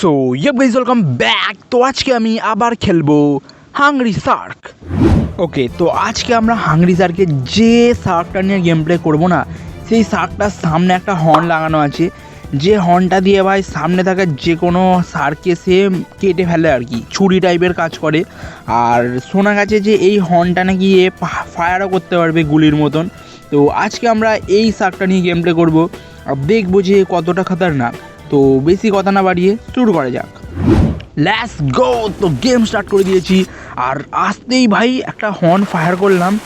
So yep guys welcome back তো আজকে আমি আবার খেলব হাংরি সার্ক ওকে তো আজকে আমরা হাংরি সার্কের যে সার্কটা নিয়ে গেম প্লে করব না, সেই সার্কটার সামনে একটা হর্ন লাগানো আছে। যে হর্নটা দিয়ে ভাই সামনে থাকা যে কোনো সার্ককে সে কেটে ফেলে আর কি, ছুরি টাইপের কাজ করে। আর শোনা গেছে যে এই হর্নটা নাকি এ ফায়ারও করতে পারবে গুলির মতন। তো আজকে আমরা এই সার্কটা নিয়ে গেম প্লে করব। আর দেখব যে কতটা খাতারনাক। তো বেশি কথা না বাড়িয়ে শুরু করা যাক। ল্যাস গো তো গেম স্টার্ট করে দিয়েছি। আর আসতেই ভাই একটা হর্ন ফায়ার করলাম।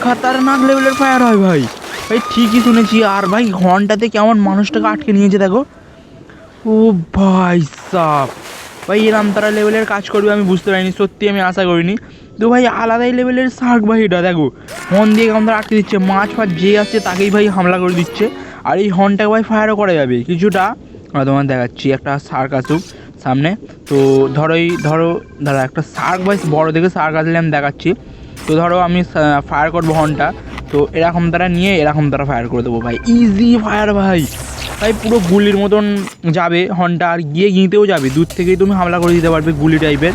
খাতারনাক লেভেলের ফায়ার হয় ভাই। ভাই, ঠিকই শুনেছি। আর ভাই হর্নটাতে কেমন মানুষটাকে আটকে নিয়েছে দেখো। ও ভাই সাপ। ভাই, এরম তারা লেভেলের কাজ করবে আমি বুঝতে পারিনি। সত্যি আমি আশা করিনি। তো ভাই, আলাদাই লেভেলের শার্ক ভাই এটা, দেখো। হর্ন দিয়ে কেমন তারা আটকে দিচ্ছে। মাছ ফাছ যে আসছে তাকেই ভাই হামলা করে দিচ্ছে। আর এই হর্নটাকে ভাই ফায়ারও করা যাবে। কিছুটা আমরা তোমার দেখাচ্ছি, একটা শার্ক আসুক সামনে। তো ধরো এই, ধরো ধরো একটা শার্ক ভাই বড় দেখে শার্ক আসলে আমি দেখাচ্ছি। তো ধরো আমি ফায়ার করব হর্নটা তো এরকম তারা নিয়ে এরকম তারা ফায়ার করে দেবো ভাই। ইজি ফায়ার ভাই। ভাই, পুরো গুলির মতন যাবে হর্নটা আর গিয়ে গিঁতেও যাবে। দূর থেকেই তুমি হামলা করে দিতে পারবে গুলি টাইপের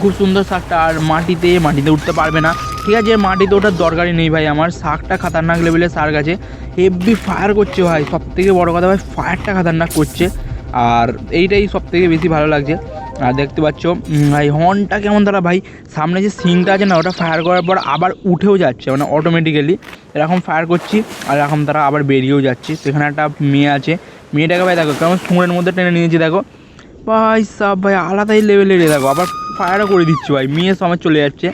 খুব সুন্দর শাকটা আর মাটিতে মাটিতে উঠতে পারবে না। ঠিক আছে, মাটিতে ওঠার দরকারই নেই ভাই আমার। শাকটা খাতারনাক লেভেলের শার্ক আছে। হেভি ফায়ার করছে ভাই সব থেকে বড়ো কথা ভাই ফায়ারটা খাতারনাক করছে। আর এইটাই সব থেকে বেশি ভালো লাগছে। আর দেখতে পাচ্ছ ভাই হর্নটা কেমন তারা ভাই, সামনে যে সিনটা আছে না, ওটা ফায়ার করার পর আবার উঠেও যাচ্ছে মানে অটোমেটিক্যালি এরকম ফায়ার করছি, আর এরকম তারা আবার বেরিয়েও যাচ্ছে। সেখানে একটা মেয়ে আছে। মেয়েটাকে ভাই দেখো, কেমন সুঁড়ের মধ্যে টেনে নিয়েছি, দেখো। ভাই সাব ভাই, আলাদাই লেভেলের দেখো, আবার ফায়ারও করে দিচ্ছে ভাই। মেয়ে সমেত চলে যাচ্ছে।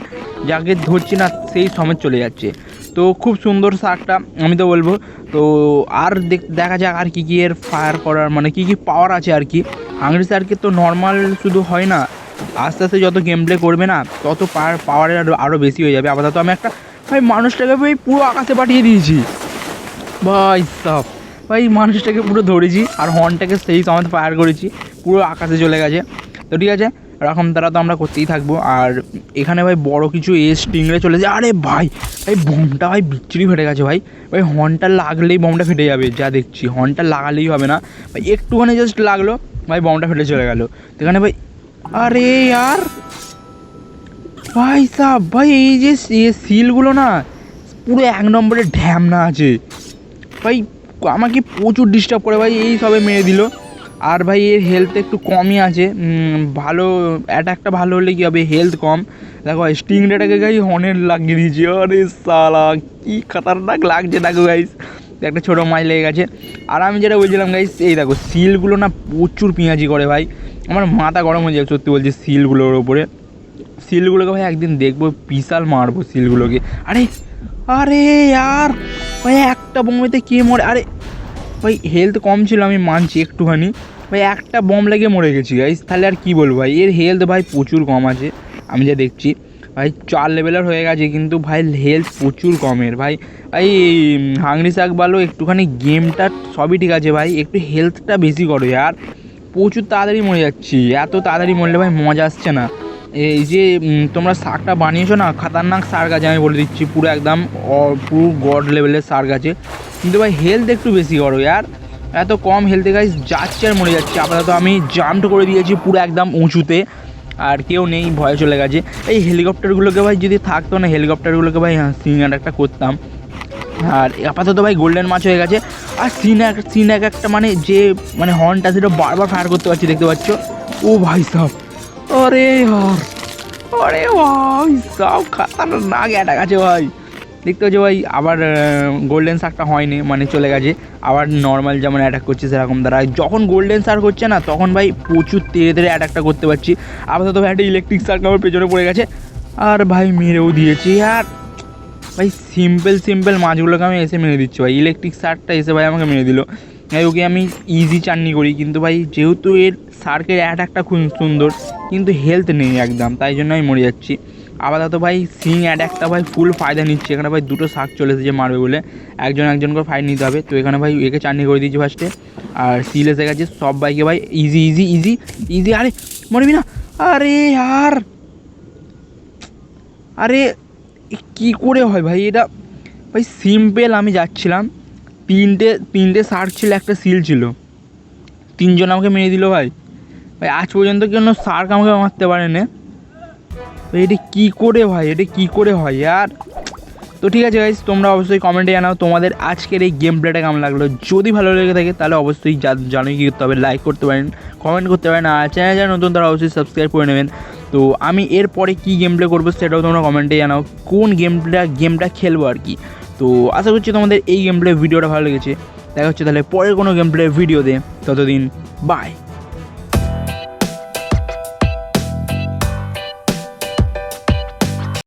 যাকে ধরছি না সেই সমেত চলে যাচ্ছে। তো খুব সুন্দর শার্কটা আমি তো বলব। তো আর দেখ- যাক আর কি কি এর ফায়ার করার মানে কি কি পাওয়ার আছে আর কি। হাংরি শার্কের তো নর্মাল শুধু হয় না, আস্তে আস্তে যত গেম প্লে করবে না, তত পাওয়ার পাওয়ারের আরও বেশি হয়ে যাবে। আপাতত আমি একটা, ভাই মানুষটাকে ভাই পুরো আকাশে পাঠিয়ে দিয়েছি। ভাই সাহ ভাই মানুষটাকে পুরো ধরেছি, আর হর্নটাকে সেই সময় ফায়ার করেছি, পুরো আকাশে চলে গেছে। তো ঠিক আছে এরকম তারা তো আমরা করতেই থাকব। আর এখানে ভাই বড় কিছু এ স্টিংরে চলে যায়। আরে ভাই ভাই বোমটা ভাই বিচ্ছিরি ফেটে গেছে ভাই। ভাই হর্নটা লাগলেই বোমটা ফেটে যাবে, যা দেখছি। হর্নটা লাগালেই হবে না। ভাই একটুখানি জাস্ট লাগল, ভাই বোমটা ফেটে চলে গেলো। এখানে ভাই, আরে আর? ভাই সাহ ভাই এই যে সিলগুলো না, পুরো এক নম্বরের ঢ্যামনা আছে। ভাই আমাকে প্রচুর ডিস্টার্ব করে, ভাই এই সবে মেরে দিল। আর ভাই, এর হেলথ একটু কমই আছে। ভালো অ্যাটাকটা ভালো হলে কী হবে? হেলথ কম। দেখো স্টিং রেটাকে গাই হর্নের লাগিয়ে দিয়েছি। আরে সালা কি খাতারনাক লাগছে দেখো গাইস একটা ছোটো মাছ লেগে গেছে। আর আমি যেটা বলছিলাম গাইস এই দেখো সিলগুলো না প্রচুর পেঁয়াজি করে ভাই। আমার মাথা গরম হয়ে যাবে, সত্যি বলছি সিলগুলোর ওপরে সিলগুলোকে ভাই একদিন দেখব, বিশাল মারবো সিলগুলোকে আরে আরে, আর ভাই একটা বোমেতে কে মরে? আরে ভাই হেলথ কম ছিল, আমি মানছি একটুখানি। ভাই, একটা বম লেগে মরে গেছি গাইস তাহলে আর কী বলব, ভাই? এর হেলথ ভাই প্রচুর কম আছে, আমি যা দেখছি। ভাই, চার লেভেলের হয়ে গেছে, কিন্তু ভাই হেলথ প্রচুর কমের, ভাই। ভাই হাংরি শাক ভালো একটুখানি গেমটা সবই ঠিক আছে, ভাই। একটু হেলথটা বেশি করো, আর প্রচুর তাড়াতাড়ি মরে যাচ্ছি, এত তাড়াতাড়ি মরলে ভাই মজা আসছে না। এই যে তোমরা শাকটা বানিয়েছো না, খাতারনাক শার্ক আছে, আমি বলে দিচ্ছি, পুরো একদম পুরো গড লেভেলের শার্ক আছে। কিন্তু ভাই হেলথ একটু বেশি করো, ইয়ার। এত কম হেলথে গাইজ যাচ্ছে আর মরে যাচ্ছে। আপাতত আমি জাম্প করে দিয়েছি পুরো একদম উঁচুতে। আর কেউ নেই, ভয়ে চলে গেছে। এই হেলিকপ্টারগুলোকে ভাই, যদি থাকতো না হেলিকপ্টারগুলোকে ভাই সিঙ্গার একটা করতাম। আর আপাতত ভাই গোল্ডেন মাছ হয়ে গেছে। আর সিন এক সিন এক একটা মানে যে মানে হর্নটা সেটা বারবার ফায়ার করতে পারছি, দেখতে পাচ্ছ? ও ভাই সাহ আরে यार আরে ভাই সব খাতারনাক অ্যাটাক আছে ভাই। দেখতে পাচ্ছ ভাই, আবার গোল্ডেন শার্কটা হয়নি মানে চলে গেছে। আবার নর্মাল যেমন অ্যাটাক করছে সেরকম দ্বারা। যখন গোল্ডেন শার্ক হচ্ছে না, তখন ভাই প্রচুর তেড়ে তেড়ে অ্যাটাকটা করতে পারছি। আপাতত ভাই একটা ইলেকট্রিক শার্ক আমার পেছনে পড়ে গেছে। আর ভাই মেরেও দিয়েছি, আর ভাই সিম্পল সিম্পল মাছগুলোকে আমি এসে মেরে দিচ্ছি ভাই। ইলেকট্রিক শার্কটা এসে ভাই আমাকে মেরে দিল। ভাই ওকে আমি ইজি চাননি করি, কিন্তু ভাই যেহেতু এর শার্কের অ্যাটাকটা খুব সুন্দর, কিন্তু হেলথ নেই একদম, তাই জন্য আমি মরে যাচ্ছি। আপাতত ভাই সিং অ্যাটাকটা ভাই ফুল ফায়দা নিচ্ছে, এখানে ভাই দুটো শার্ক চলে এসেছে মারবে বলে। একজন একজন করে ফাইট নিতে হবে, তো এখানে ভাই একে চাননি করে দিয়েছি ফার্স্টে আর সিল এসে গেছে, সব বাইকে ভাই ইজি ইজি ইজি ইজি আরে মরবি না, আরে আর। আরে কী করে হয় ভাই এটা? ভাই সিম্পল আমি যাচ্ছিলাম, তিনটে তিনটে শার্ট ছিল, একটা সিল ছিল। তিনজন আমাকে মেরে দিল ভাই। ভাই, আজ পর্যন্ত কোনো শার্ক আমাকে মারতে পারে না ভাই, এটা কী করে হয় এটা কী করে হয় আর? তো ঠিক আছে গাইজ তোমরা অবশ্যই কমেন্টে জানাও তোমাদের আজকের এই গেম প্লেটা কেমন লাগল। যদি ভালো লেগে থাকে, তাহলে অবশ্যই জানোই কী করতে হবে। লাইক করতে পারেন কমেন্ট করতে পারেন, আর চ্যানেল যারা নতুন, তারা অবশ্যই সাবস্ক্রাইব করে নেবেন। তো আমি এরপরে কী গেম প্লে করব সেটাও তোমরা কমেন্টে জানাও। কোন গেম গেমটা গেমটা খেলব আর কি? তো আশা করছি তোমাদের এই গেম প্লে ভিডিওটা ভালো লেগেছে। দেখা হচ্ছে তাহলে পরের কোনো গেম প্লে ভিডিও দে ততদিন বাই